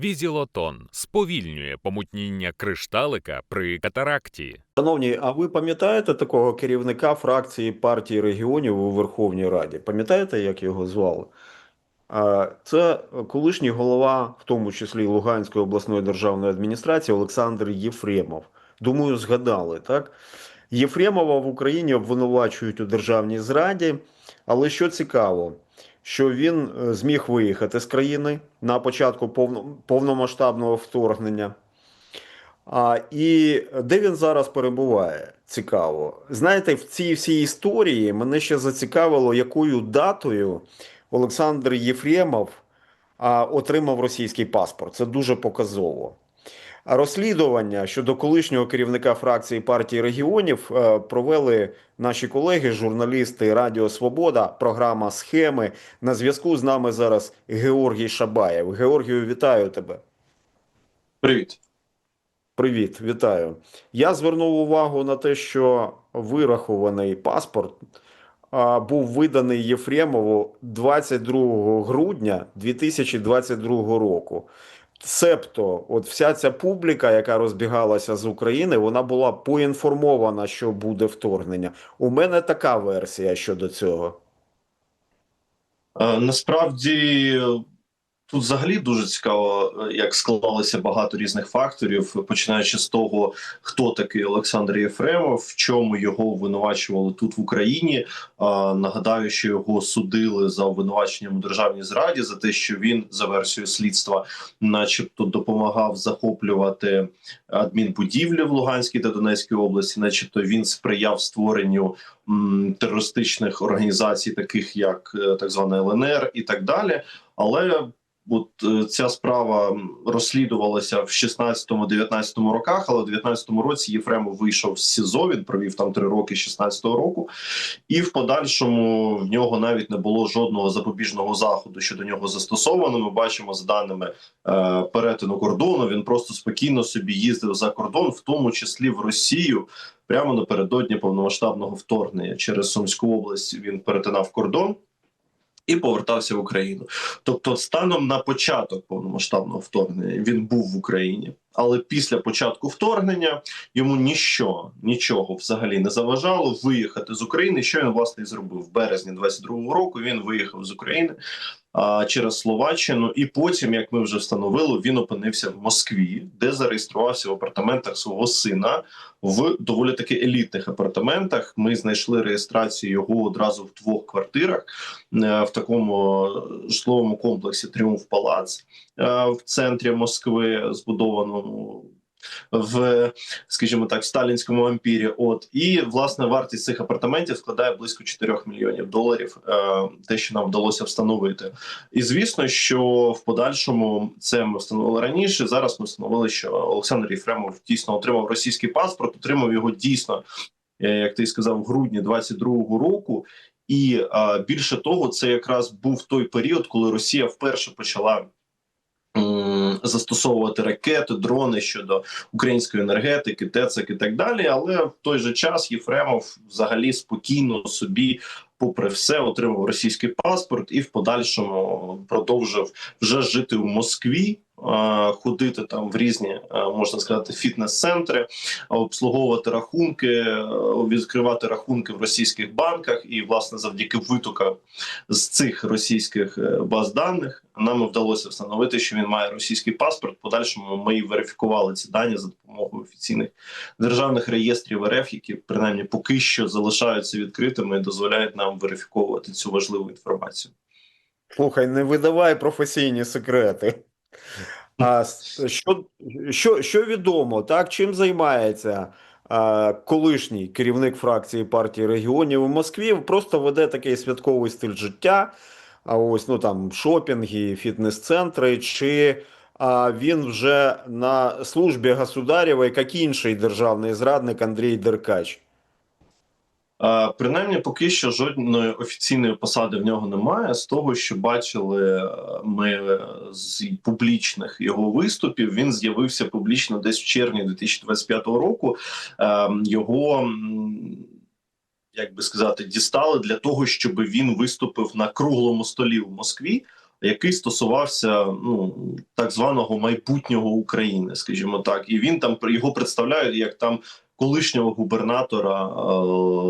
Візілотон сповільнює помутніння кришталика при катаракті. Шановні, а ви пам'ятаєте такого керівника фракції партії регіонів у Верховній Раді? Пам'ятаєте, як його звали? Це колишній голова, в тому числі Луганської обласної державної адміністрації Олександр Єфремов. Думаю, згадали, так? Єфремова в Україні обвинувачують у державній зраді, але що цікаво, що він е, зміг виїхати з країни на початку повномасштабного вторгнення. А, і де він зараз перебуває? Цікаво. Знаєте, в цій всій історії мене ще зацікавило, якою датою Олександр Єфремов а, отримав російський паспорт. Це дуже показово. А розслідування щодо колишнього керівника фракції партії регіонів е, провели наші колеги, журналісти Радіо Свобода, програма Схеми. На зв'язку з нами зараз Георгій Шабаєв. Георгію, вітаю тебе. Привіт. Привіт, вітаю. Я звернув увагу на те, що вирахований паспорт був виданий Єфремову 22 грудня 2022 року. Себто, от вся ця публіка, яка розбігалася з України, вона була поінформована, що буде вторгнення. У мене така версія щодо цього. Е, Насправді тут взагалі дуже цікаво, е, як склалося багато різних факторів, починаючи з того, хто такий Олександр Єфремов, в чому його обвинувачували тут в Україні. Е, Нагадаю, що його судили за обвинуваченням у державній зраді за те, що він за версією слідства, начебто, допомагав захоплювати адмінбудівлі в Луганській та Донецькій області, начебто він сприяв створенню м, терористичних організацій, таких як е, так звана ЛНР і так далі. Але от е, ця справа розслідувалася в 16-19 роках, але в 19-му році Єфремов вийшов з СІЗО. Він провів там три роки 16-го року, і в подальшому в нього навіть не було жодного запобіжного заходу, що до нього застосовано. Ми бачимо за даними е, перетину кордону. Він просто спокійно собі їздив за кордон, в тому числі в Росію. Прямо напередодні повномасштабного вторгнення через Сумську область він перетинав кордон і повертався в Україну. Тобто, станом на початок повномасштабного вторгнення він був в Україні, але після початку вторгнення йому ніщо, нічого взагалі не заважало виїхати з України. Що він власне і зробив в березні 22-го року. Він виїхав з України через Словаччину, і потім, як ми вже встановили, він опинився в Москві, де зареєструвався в апартаментах свого сина в доволі таки елітних апартаментах. Ми знайшли реєстрацію його одразу в двох квартирах е, в такому житловому комплексі Тріумф Палац е, в центрі Москви, збудованому. В, скажімо так, в сталінському ампірі, от і власне вартість цих апартаментів складає близько 4 мільйонів доларів. Е, те, що нам вдалося встановити, і звісно, що в подальшому це ми встановили раніше. Зараз ми встановили, що Олександр Єфремов дійсно отримав російський паспорт, отримав його дійсно, е, як ти сказав, в грудні 22-го року. І а, більше того, це якраз був той період, коли Росія вперше почала застосовувати ракети, дрони щодо української енергетики, ТЕЦик і так далі. Але в той же час Єфремов взагалі спокійно собі, попри все, отримав російський паспорт і в подальшому продовжив вже жити в Москві. Ходити там в різні е, можна сказати фітнес-центри, обслуговувати рахунки, е, відкривати рахунки в російських банках, і власне завдяки витокам з цих російських е, баз даних нам вдалося встановити, що він має російський паспорт. Подальшому ми верифікували ці дані за допомогою офіційних державних реєстрів РФ, які принаймні поки що залишаються відкритими і дозволяють нам верифіковувати цю важливу інформацію. Слухай, не видавай професійні секрети. А що, що, що відомо, так? Чим займається а, колишній керівник фракції партії регіонів у Москві? Просто веде такий святковий стиль життя. А ось ну там шопінги, фітнес-центри, чи а, він вже на службі государєвої, як інший державний зрадник Андрій Деркач? Принаймні, поки що жодної офіційної посади в нього немає. З того, що бачили е, ми з публічних його виступів, він з'явився публічно десь в червні 2025 року. Е, Його як би сказати, дістали для того, щоб він виступив на круглому столі в Москві. який стосувався ну так званого майбутнього України, скажімо так, і він там його представляють як там колишнього губернатора е,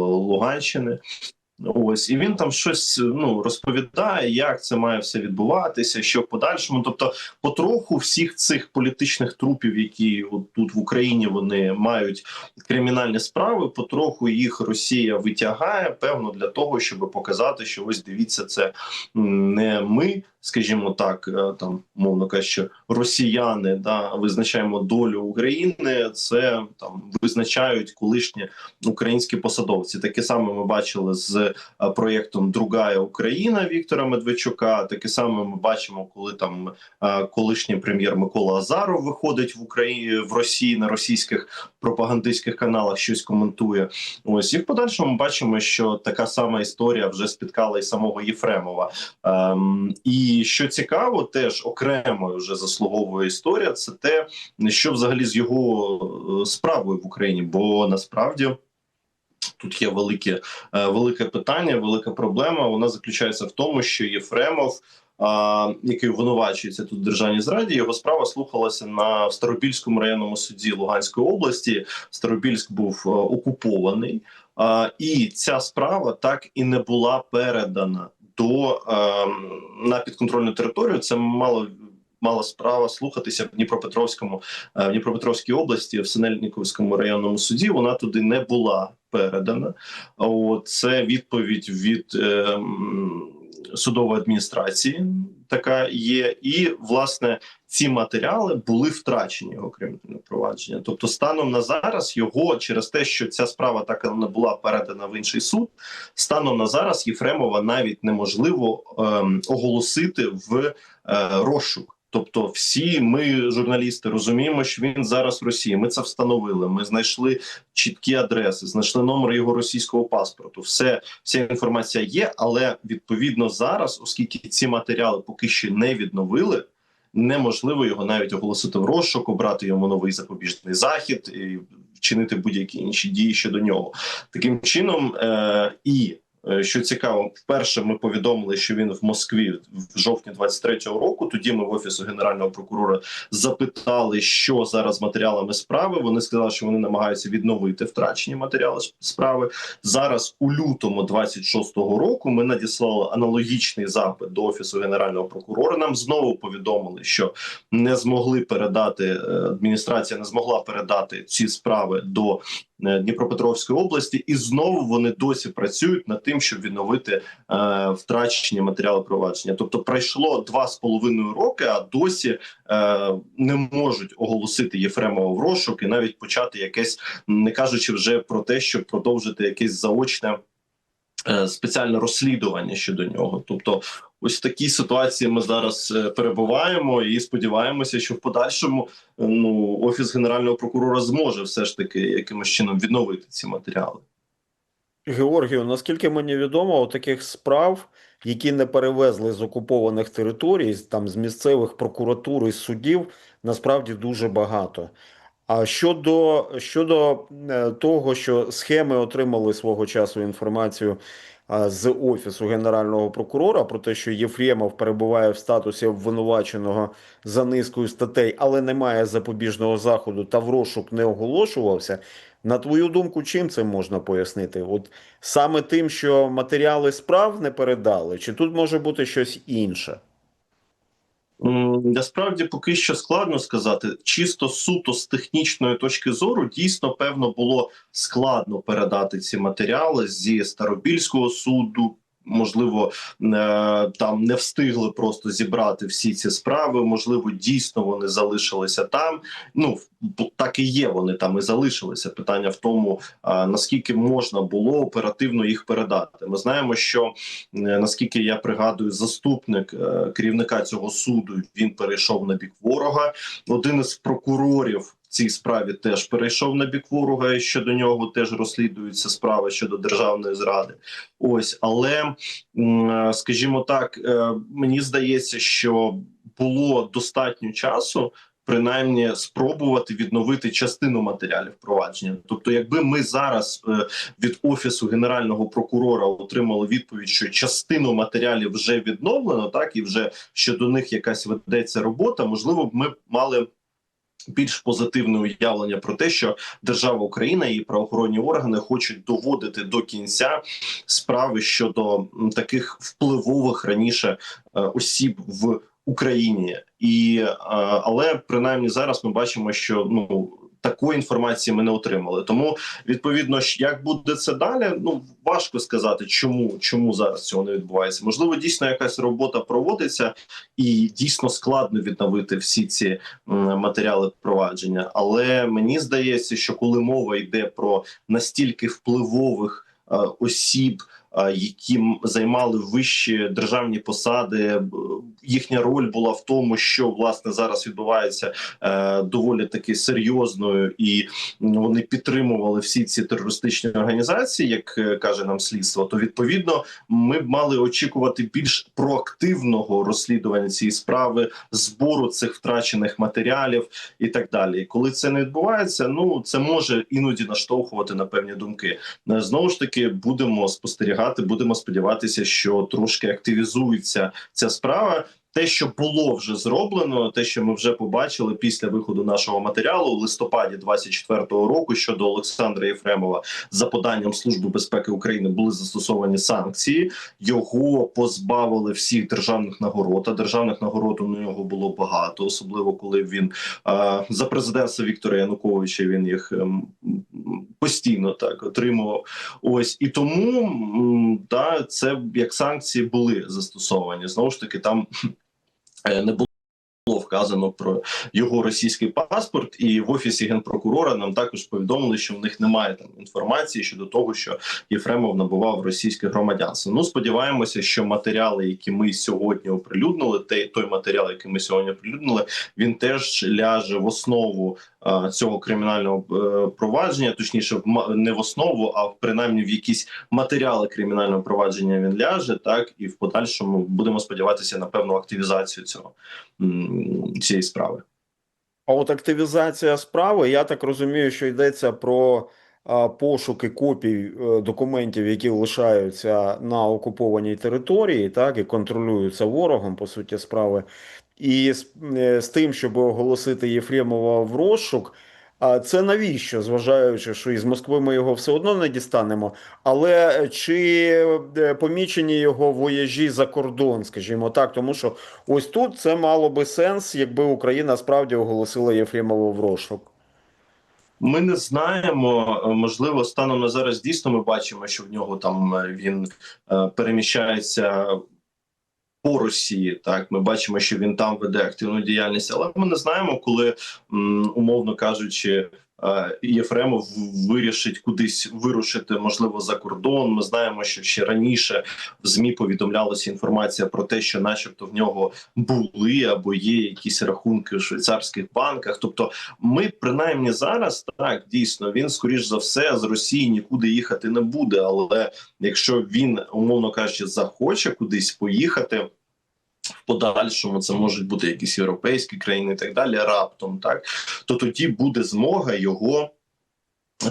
Луганщини. Ось і він там щось ну розповідає, як це має все відбуватися, що в подальшому. Тобто, потроху всіх цих політичних трупів, які от тут в Україні вони мають кримінальні справи, потроху їх Росія витягає, певно, для того, щоб показати, що ось дивіться, це не ми, скажімо так, е, там мовно кажучи, росіяни да визначаємо долю України. Це там визначають колишні українські посадовці. Таке саме ми бачили з е, проєктом Другая Україна Віктора Медведчука. Таке саме ми бачимо, коли там е, колишній прем'єр Микола Азаров виходить в Україні в Росії на російських пропагандистських каналах, щось коментує. Ось і в подальшому бачимо, що така сама історія вже спіткала і самого Єфремова. Ем, і що цікаво, теж окремою вже заслуговує історія. Це те, що взагалі з його е, справою в Україні, бо насправді. Тут є велике, е, велике питання, велика проблема. Вона заключається в тому, що Єфремов, а, який обвинувачується тут в державній зраді, його справа слухалася на Старобільському районному суді Луганської області. Старобільськ був е, окупований, а, і ця справа так і не була передана до е, на підконтрольну територію. Це мало. Мала справа слухатися в Дніпропетровському е, в Дніпропетровській області в Синельниковському районному суді. Вона туди не була передана. От це відповідь від е, судової адміністрації. Така є, і власне ці матеріали були втрачені його кримінальне провадження. Тобто, станом на зараз його через те, що ця справа так і не була передана в інший суд. Станом на зараз Єфремова навіть неможливо ем, оголосити в е, розшук. Тобто, всі ми, журналісти, розуміємо, що він зараз в Росії. Ми це встановили. Ми знайшли чіткі адреси, знайшли номер його російського паспорту. Все, вся інформація є, але відповідно зараз, оскільки ці матеріали поки що не відновили. Неможливо його навіть оголосити в розшук, обрати йому новий запобіжний захід і вчинити будь-які інші дії щодо нього. Таким чином, е- і що цікаво, вперше ми повідомили, що він в Москві в жовтні 23-го року. Тоді ми в офісу генерального прокурора запитали, що зараз з матеріалами справи. Вони сказали, що вони намагаються відновити втрачені матеріали справи. Зараз у лютому 26-го року ми надіслали аналогічний запит до офісу генерального прокурора. Нам знову повідомили, що не змогли передати е, адміністрація, не змогла передати ці справи до е, Дніпропетровської області, і знову вони досі працюють над тим, щоб відновити е, втрачені матеріали провадження. Тобто пройшло два з половиною роки, а досі е, не можуть оголосити Єфремова в розшук і навіть почати якесь, не кажучи вже про те, щоб продовжити якесь заочне. е, Спеціальне розслідування щодо нього, тобто, ось в такій ситуації ми зараз е, перебуваємо і сподіваємося, що в подальшому е, ну офіс генерального прокурора зможе все ж таки якимось чином відновити ці матеріали. Георгію, наскільки мені відомо, таких справ, які не перевезли з окупованих територій, там з місцевих прокуратур і судів, насправді дуже багато. А щодо, щодо е, того, що схеми отримали свого часу інформацію з офісу генерального прокурора про те, що Єфремов перебуває в статусі обвинуваченого за низкою статей, але не має запобіжного заходу та в розшук не оголошувався. На твою думку, чим це можна пояснити? От саме тим, що матеріали справ не передали, чи тут може бути щось інше? Насправді поки що складно сказати. Чисто суто з технічної точки зору, дійсно, певно, було складно передати ці матеріали зі Старобільського суду. Можливо, е, там не встигли просто зібрати всі ці справи. Можливо, дійсно вони залишилися там. Ну так і є. Вони там і залишилися. Питання в тому, наскільки можна було оперативно їх передати. Ми знаємо, що е, наскільки я пригадую, заступник е, керівника цього суду він перейшов на бік ворога. Один із прокурорів цій справі теж перейшов на бік ворога. і Щодо нього теж розслідуються справи щодо державної зради. Ось, але скажімо так, е, мені здається, що було достатньо часу принаймні спробувати відновити частину матеріалів провадження. Тобто, якби ми зараз е, від офісу генерального прокурора отримали відповідь, що частину матеріалів вже відновлено, так і вже щодо них якась ведеться робота, можливо, б ми мали. Більш позитивне уявлення про те, що держава Україна і правоохоронні органи хочуть доводити до кінця справи щодо таких впливових раніше е, осіб в Україні, і е, але принаймні зараз ми бачимо, що ну такої інформації ми не отримали. Тому відповідно, як буде це далі, ну важко сказати, чому чому зараз цього не відбувається. Можливо, дійсно якась робота проводиться, і дійсно складно відновити всі ці матеріали провадження. Але мені здається, що коли мова йде про настільки впливових е, осіб. Е, Які займали вищі державні посади, їхня роль була в тому, що власне зараз відбувається е, доволі таки серйозною, і вони підтримували всі ці терористичні організації, як е, каже нам слідство. То відповідно ми б мали очікувати більш проактивного розслідування цієї справи, збору цих втрачених матеріалів і так далі. І коли це не відбувається, ну це може іноді наштовхувати на певні думки. Е, Знову ж таки, будемо спостерігати, будемо сподіватися, що трошки активізується ця справа. Те, що було вже зроблено, те, що ми вже побачили після виходу нашого матеріалу у листопаді 24-го року щодо Олександра Єфремова, за поданням Служби безпеки України були застосовані санкції. Його позбавили всіх державних нагород. А державних нагород у нього було багато, особливо коли він е, за президентства Віктора Януковича він їх ем, постійно так отримував. Ось і тому да, це як санкції були застосовані. Знову ж таки, там е, не було. вказано про його російський паспорт, і в офісі генпрокурора нам також повідомили, що в них немає там інформації щодо того, що Єфремов набував російське громадянство. Ну сподіваємося, що матеріали, які ми сьогодні оприлюднили, той, матеріал, який ми сьогодні оприлюднили, він теж ляже в основу е, цього кримінального е, провадження, точніше, не в основу, а принаймні в якісь матеріали кримінального провадження він ляже, так і в подальшому будемо сподіватися на певну активізацію цього цієї справи. А от активізація справи, я так розумію, що йдеться про пошуки копій е, документів, які лишаються на окупованій території, так і контролюються ворогом, по суті, справи. І з, е, з тим, щоб оголосити Єфремова в розшук. А це навіщо, зважаючи, що із Москви ми його все одно не дістанемо. Але чи е, помічені його вояжі за кордон, скажімо так, тому що ось тут це мало би сенс, якби Україна справді оголосила Єфремова в розшук. Ми не знаємо. е, Можливо, станом на зараз дійсно ми бачимо, що в нього там е, він е, переміщається по Росії. Так, ми бачимо, що він там веде активну діяльність, але ми не знаємо, коли умовно кажучи. Е, Єфремов вирішить кудись вирушити, можливо, за кордон. Ми знаємо, що ще раніше в змі повідомлялася інформація про те, що, начебто, в нього були або є якісь рахунки в швейцарських банках. Тобто, ми принаймні зараз так дійсно він скоріш за все з Росії нікуди їхати не буде. Але якщо він умовно кажучи захоче кудись поїхати. В подальшому це можуть бути якісь європейські країни і так далі. Раптом так то тоді буде змога його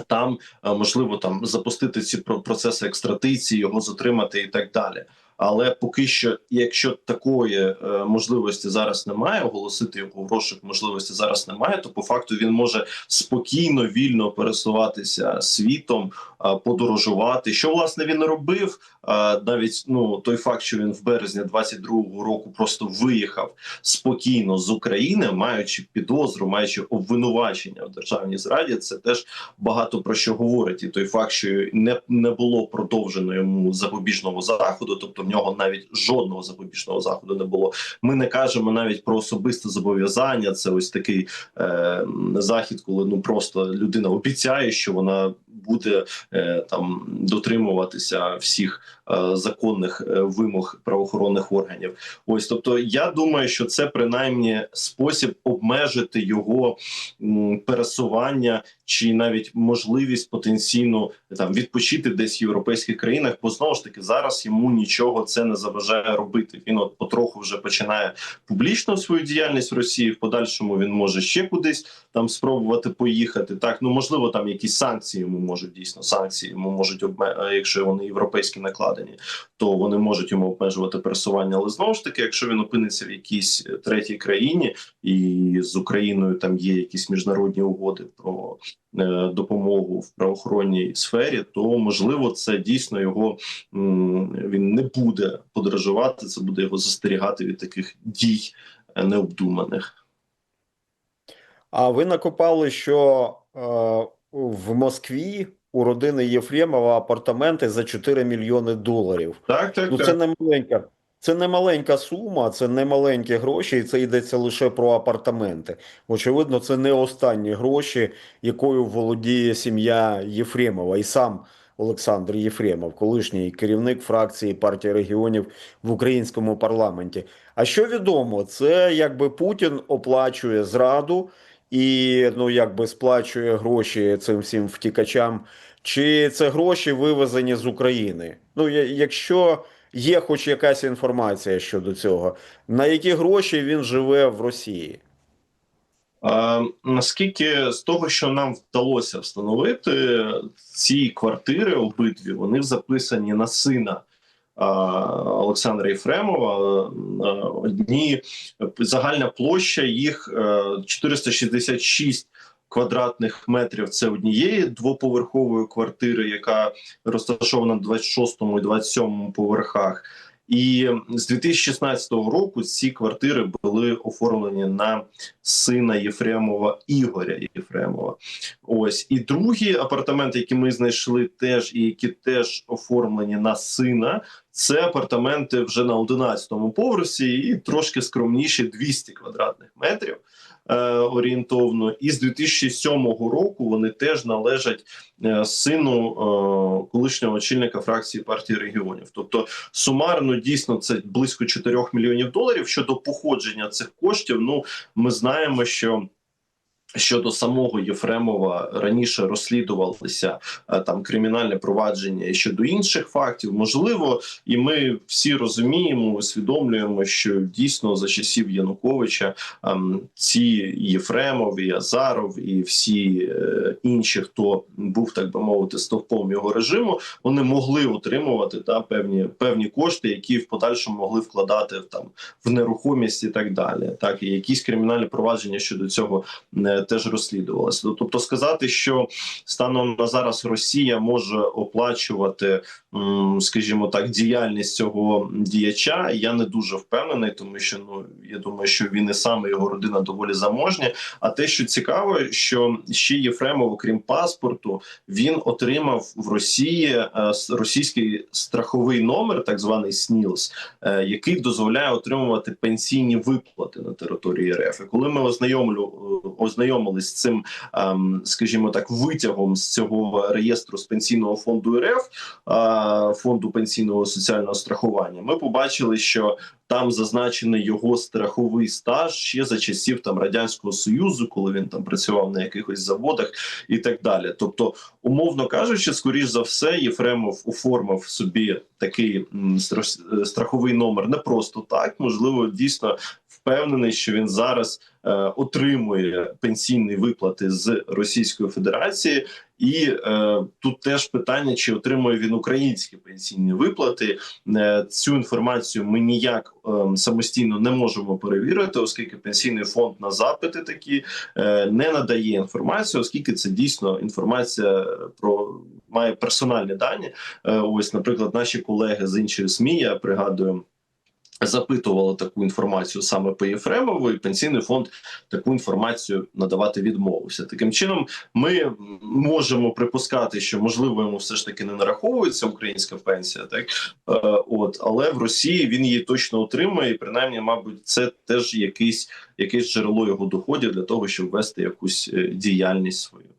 там е, можливо там запустити ці про- процеси екстрадиції, його затримати і так далі. Але поки що, якщо такої е, можливості зараз немає, оголосити його в розшук можливості зараз немає, то по факту він може спокійно, вільно пересуватися світом, е, подорожувати. Що власне він робив? Е, навіть ну той факт, що він в березні 22-го року просто виїхав спокійно з України, маючи підозру, маючи обвинувачення в державній зраді, це теж багато про що говорить. І той факт, що не, не було продовжено йому запобіжного заходу, тобто нього навіть жодного запобіжного заходу не було. Ми не кажемо навіть про особисте зобов'язання. Це ось такий е, захід, коли ну просто людина обіцяє, що вона буде е, там дотримуватися всіх е, законних е, вимог правоохоронних органів. Ось, тобто, я думаю, що це принаймні спосіб обмежити його м, пересування чи навіть можливість потенційно там відпочити десь в європейських країнах, бо знову ж таки зараз йому нічого це не заважає робити. Він от потроху вже починає публічно свою діяльність в Росії. В подальшому він може ще кудись там спробувати поїхати. Так ну можливо, там якісь санкції йому можуть дійсно санкції йому можуть обме... е, якщо вони європейські накладені, то вони можуть йому обмежувати пересування. Але знову ж таки, якщо він опиниться в якійсь е, третій країні, і з Україною там є якісь міжнародні угоди про е, допомогу в правоохоронній сфері, то можливо це дійсно його він не буде подорожувати. Це буде його застерігати від таких дій е, необдуманих. А ви накопали, що е, в Москві у родини Єфремова апартаменти за 4 мільйони доларів. Так, так, Ну, так. це не маленька, це не маленька сума, це не маленькі гроші, і це йдеться лише про апартаменти. Очевидно, це не останні гроші, якою володіє сім'я Єфремова і сам Олександр Єфремов, колишній керівник фракції партії регіонів в українському парламенті. А що відомо, це якби Путін оплачує зраду і ну якби сплачує гроші цим всім втікачам. Чи це гроші вивезені з України? Ну, якщо є хоч якась інформація щодо цього, на які гроші він живе в Росії? Наскільки з того, що нам вдалося встановити, ці квартири обидві вони записані на сина Олександра Єфремова. Одні загальна площа їх е, 466 квадратних метрів. Це однієї двоповерхової квартири, яка розташована на 26 і 27 поверхах. І з 2016 року ці квартири були оформлені на сина Єфремова Ігоря Єфремова. Ось і другі апартаменти, які ми знайшли, теж і які теж оформлені на сина. Це апартаменти вже на 11-му поверсі, і трошки скромніші 200 квадратних метрів е, орієнтовно. І з 2007 року вони теж належать е, сину е, колишнього очільника фракції партії регіонів. Тобто сумарно дійсно це близько 4 мільйонів доларів. Щодо походження цих коштів, ну ми знаємо, що. Щодо самого Єфремова раніше розслідувалися е, там кримінальне провадження і щодо інших фактів, можливо, і ми всі розуміємо, усвідомлюємо, що дійсно за часів Януковича ем, ці Єфремов, і Азаров і всі е, інші, хто був так би мовити стовпом його режиму, вони могли отримувати та певні певні кошти, які в подальшому могли вкладати в там в нерухомість і так далі. Так і якісь кримінальні провадження щодо цього е, теж розслідувалася. Тобто сказати, що станом на зараз Росія може оплачувати, скажімо так, діяльність цього діяча. Я не дуже впевнений, тому що ну я думаю, що він і сам і його родина доволі заможні. А те, що цікаво, що ще Єфремов, окрім паспорту, він отримав в Росії е, російський страховий номер, так званий СНІЛС, е, який дозволяє отримувати пенсійні виплати на території РФ. І коли ми ознайомлю е, ознайомились з цим, ем, скажімо так, витягом з цього реєстру з пенсійного фонду РФ, фонду пенсійного соціального страхування, ми побачили, що там зазначений його страховий стаж ще за часів там радянського союзу, коли він там працював на якихось заводах і так далі. Тобто, умовно кажучи, скоріш за все, Єфремов оформив собі такий м, страховий номер. Не просто так, можливо, дійсно впевнений, що він зараз е, отримує пенсійні виплати з Російської Федерації, і е, тут теж питання, чи отримує він українські пенсійні виплати. Е, цю інформацію ми ніяк е, самостійно не можемо перевірити, оскільки пенсійний фонд на запити такі е, не надає інформацію, оскільки це дійсно інформація про має персональні дані. Е, ось, наприклад, наші колеги з іншої СМІ, я пригадую. Запитували таку інформацію саме по Єфремову, і пенсійний фонд таку інформацію надавати відмовився. Таким чином, ми можемо припускати, що можливо йому все ж таки не нараховується українська пенсія, так е, от але в Росії він її точно отримає, і принаймні, мабуть, це теж якийсь якесь джерело його доходів для того, щоб вести якусь е, діяльність свою.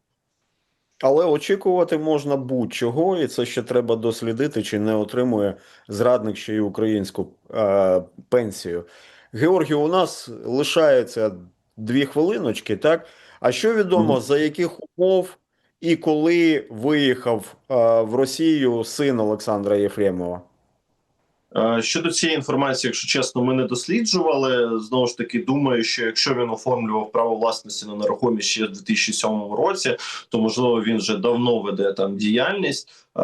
Але очікувати можна будь-чого, і це ще треба дослідити, чи не отримує зрадник ще й українську е, пенсію. Георгію, у нас лишається дві хвилиночки, так? А що відомо, Мгм. за яких умов і коли виїхав е, в Росію син Олександра Єфремова? Е, Щодо цієї інформації, якщо чесно, ми не досліджували. Знову ж таки, думаю, що якщо він оформлював право власності на нерухомість ще в 2007 році, то можливо він вже давно веде там діяльність. Е,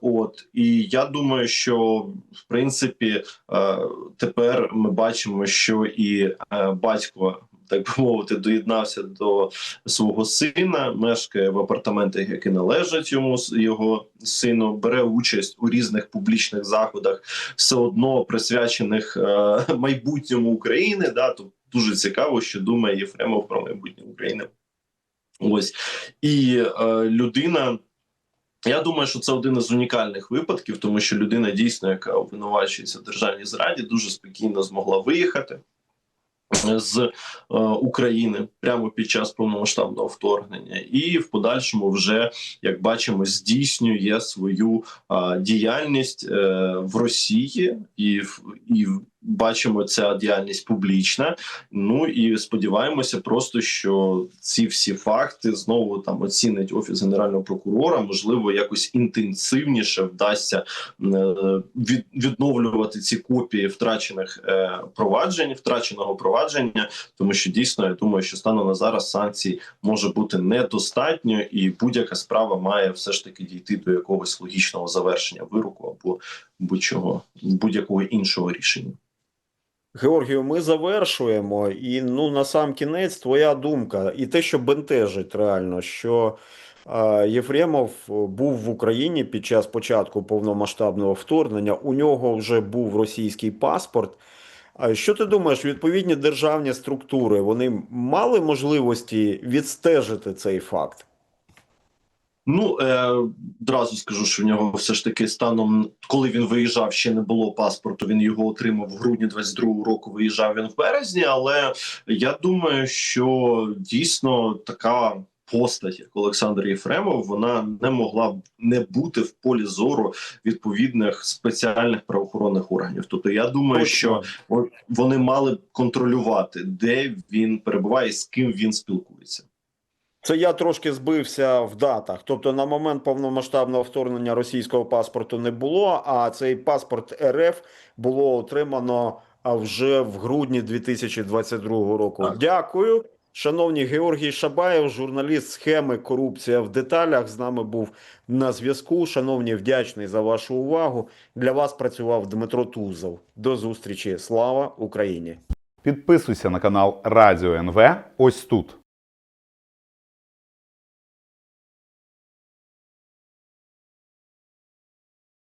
от і я думаю, що в принципі е, тепер ми бачимо, що і батько. Так би мовити, доєднався до свого сина, мешкає в апартаментах, які належать йому його сину, бере участь у різних публічних заходах, все одно присвячених е, майбутньому України. Да, то дуже цікаво, що думає Єфремов про майбутнє України. Ось і е, людина. Я думаю, що це один із унікальних випадків, тому що людина дійсно, яка обвинувачується в державній зраді, дуже спокійно змогла виїхати з е, України прямо під час повномасштабного вторгнення, і в подальшому вже як бачимо здійснює свою діяльність е, в Росії, і в- і в- бачимо ця діяльність публічна. Ну і сподіваємося, просто що ці всі факти знову там оцінить офіс генерального прокурора. Можливо, якось інтенсивніше вдасться е, від, відновлювати ці копії втрачених е, проваджень, втраченого провадження, тому що дійсно я думаю, що станом на зараз санкцій може бути недостатньо, і будь-яка справа має все ж таки дійти до якогось логічного завершення вироку або будь-чого будь-якого іншого рішення. Георгію, ми завершуємо. І ну на сам кінець твоя думка, і те, що бентежить реально, що е, Єфремов був в Україні під час початку повномасштабного вторгнення. У нього вже був російський паспорт. А що ти думаєш, відповідні державні структури вони мали можливості відстежити цей факт? Ну е, одразу скажу, що в нього все ж таки станом, коли він виїжджав, ще не було паспорту. Він його отримав в грудні 22-го року. Виїжджав він в березні. Але я думаю, що дійсно така постать, як Олександр Єфремов, вона не могла б не бути в полі зору відповідних спеціальних правоохоронних органів. Тобто, я думаю, що вони мали б контролювати, де він перебуває, з ким він спілкується. Це я трошки збився в датах. Тобто, на момент повномасштабного вторгнення російського паспорту не було, а цей паспорт РФ було отримано а, вже в грудні 2022 року. Так. Дякую. Шановні Георгій Шабаєв, журналіст схеми Корупція в деталях. З нами був на зв'язку. Шановні, вдячний за вашу увагу. Для вас працював Дмитро Тузов. До зустрічі. Слава Україні! Підписуйся на канал Радіо НВ ось тут.